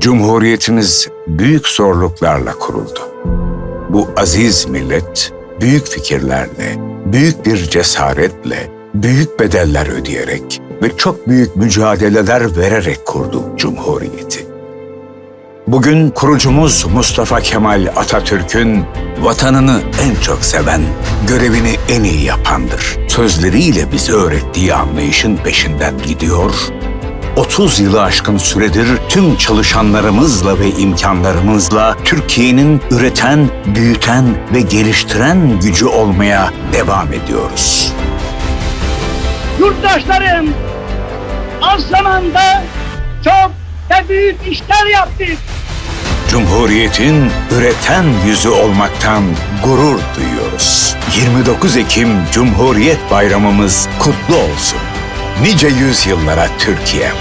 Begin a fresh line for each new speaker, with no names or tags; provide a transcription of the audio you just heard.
Cumhuriyetimiz büyük zorluklarla kuruldu. Bu aziz millet büyük fikirlerle, büyük bir cesaretle, büyük bedeller ödeyerek ve çok büyük mücadeleler vererek kurdu Cumhuriyeti. Bugün kurucumuz Mustafa Kemal Atatürk'ün vatanını en çok seven, görevini en iyi yapandır. Sözleriyle bize öğrettiği anlayışın peşinden gidiyor 30 yılı aşkın süredir tüm çalışanlarımızla ve imkanlarımızla Türkiye'nin üreten, büyüten ve geliştiren gücü olmaya devam ediyoruz.
yurttaşlarım az zamanda çok ve büyük işler yaptık.
Cumhuriyetin üreten yüzü olmaktan gurur duyuyoruz. 29 Ekim Cumhuriyet Bayramımız kutlu olsun. Nice yüzyıllara Türkiye.